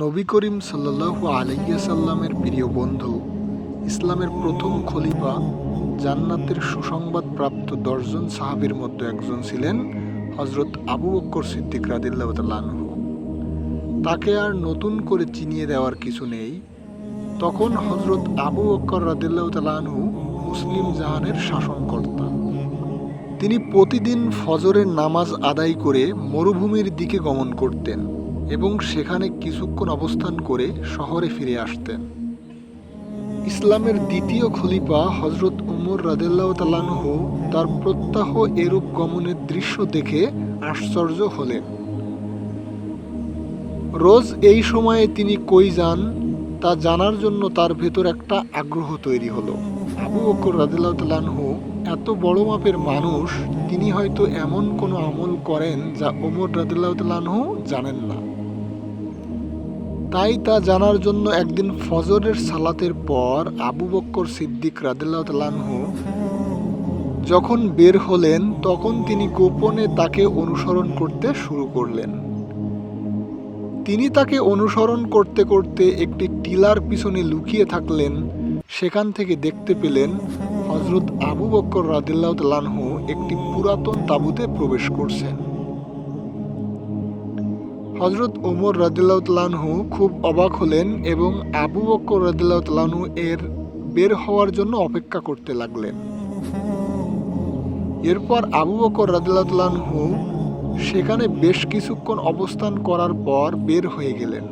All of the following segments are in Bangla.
নবী করিম সাল্লাল্লাহু আলাইসাল্লামের প্রিয় বন্ধু, ইসলামের প্রথম খলিফা, জান্নাতের সুসংবাদ প্রাপ্ত দশজন সাহাবীর মধ্যে একজন ছিলেন হজরত আবু বক্কর সিদ্দিক রাদিল্লাহ তালানহু তাকে আর নতুন করে চিনিয়ে দেওয়ার কিছু নেই। তখন হজরত আবু বক্কর রাদিল্লাহ তালানহু মুসলিম জাহানের শাসনকর্তা। তিনি প্রতিদিন ফজরের নামাজ আদায় করে মরুভূমির দিকে গমন করতেন। এবং সেখানে কিছুক্ষণ অবস্থান করে শহরে ফিরে আসতেন। ইসলামের দ্বিতীয় খলিফা হজরত উমর রাদেল্লাহ তালানহ তার প্রত্যাহ এরূপ গমনের দৃশ্য দেখে আশ্চর্য হলেন। রোজ এই সময়ে তিনি কই যান তা জানার জন্য তার ভেতর একটা আগ্রহ তৈরি হলো। আবু বকর রাদিল্লাহ এত বড় মাপের মানুষ, তিনি হয়তো এমন কোনো আমল করেন যা ওমর রাদিল্লাহ তালানহ জানেন না। তাই তা জানার জন্য একদিন ফজরের সালাতের পর আবু বক্কর সিদ্দিক রাদিল্লাহ তালানহ যখন বের হলেন, তখন তিনি গোপনে তাকে অনুসরণ করতে শুরু করলেন। তিনি তাকে অনুসরণ করতে করতে একটি টিলার পিছনে লুকিয়ে থাকলেন। সেখান থেকে দেখতে পেলেন হজরত আবু বক্কর রাদিল্লাহ তালানহ একটি পুরাতন তাঁবুতে প্রবেশ করছেন। হজরত ওমর রাদিল্লাহ তালানহু খুব অবাক হলেন এবং আবু বক্কর রাদিল্লাহ তালানহু এর বের হওয়ার জন্য অপেক্ষা করতে লাগলেন। এরপর আবু বকর রাদিল্লাহ তালানহু সেখানে বেশ কিছুক্ষণ অবস্থান করার পর বের হয়ে গেলেন।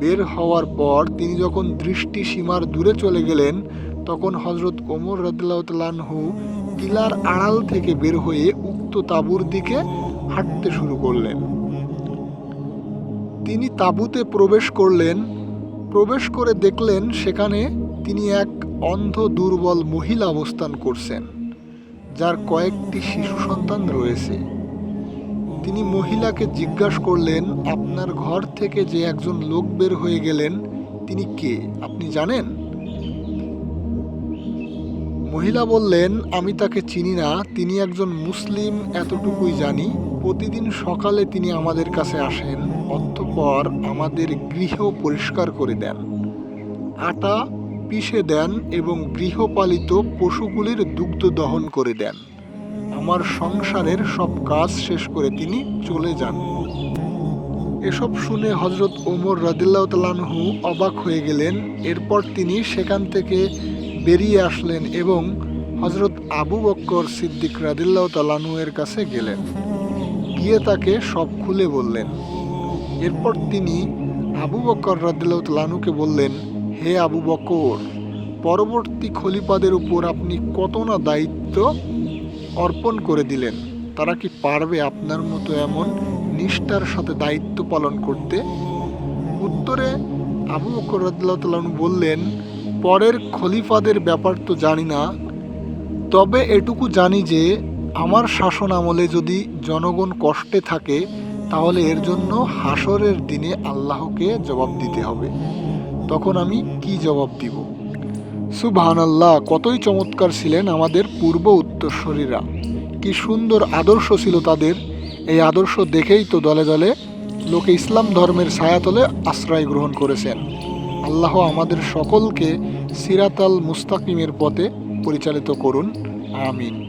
বের হওয়ার পর তিনি যখন দৃষ্টি সীমার দূরে চলে গেলেন, তখন হজরত ওমর রাদিল্লাহ তালানহু টিলার আড়াল থেকে বের হয়ে উক্ত তাঁবুর দিকে হাঁটতে শুরু করলেন। তিনি তাঁবুতে প্রবেশ করলেন। প্রবেশ করে দেখলেন সেখানে তিনি এক অন্ধ দুর্বল মহিলা অবস্থান করছেন, যার কয়েকটি শিশু সন্তান রয়েছে। তিনি মহিলাকে জিজ্ঞাসা করলেন, আপনার ঘর থেকে যে একজন লোক বের হয়ে গেলেন, তিনি কে? আপনি জানেন? মহিলা বললেন, আমি তাকে চিনি না, তিনি একজন মুসলিম, এতটুকুই জানি। প্রতিদিন সকালে তিনি আমাদের কাছে আসেন অতঃপর আমাদের গৃহ পরিষ্কার করে দেন। আটা পিষে দেন এবং গৃহপালিত পশুগুলির দুগ্ধ দহন করে দেন। আমার সংসারের সব কাজ শেষ করে তিনি চলে যান। এসব শুনে হজরত ওমর রাদিল্লাহ তালানহু অবাক হয়ে গেলেন। এরপর তিনি সেখান থেকে বেরিয়ে আসলেন এবং হজরত আবু বক্কর সিদ্দিক রাদিল্লাহ তালানহু এর কাছে গেলেন। গিয়ে তাকে সব খুলে বললেন এরপর তিনি আবু বক্কর রাদিল্লাহ তালানুকে বললেন, হে আবু বকর, পরবর্তী খলিফাদের উপর আপনি কত না দায়িত্ব অর্পণ করে দিলেন? তারা কি পারবে আপনার মতো এমন নিষ্ঠার সাথে দায়িত্ব পালন করতে? উত্তরে আবু বকর রাদিল্লাহ তালানু বললেন, পরের খলিফাদের ব্যাপার তো জানি না, তবে এটুকু জানি যে, আমার শাসন আমলে যদি জনগণ কষ্টে থাকে তাহলে এর জন্য হাসরের দিনে আল্লাহকে জবাব দিতে হবে। তখন আমি কি জবাব দিব? সুবহান আল্লাহ কতই চমৎকার ছিলেন আমাদের পূর্ব উত্তরস্বরীরা কি সুন্দর আদর্শ ছিল তাদের। এই আদর্শ দেখেই তো দলে দলে লোকে ইসলাম ধর্মের ছায়াতলে আশ্রয় গ্রহণ করেছেন। আল্লাহ আমাদের সকলকে সিরাতাল মুস্তাকিমের পথে পরিচালিত করুন। আমিন।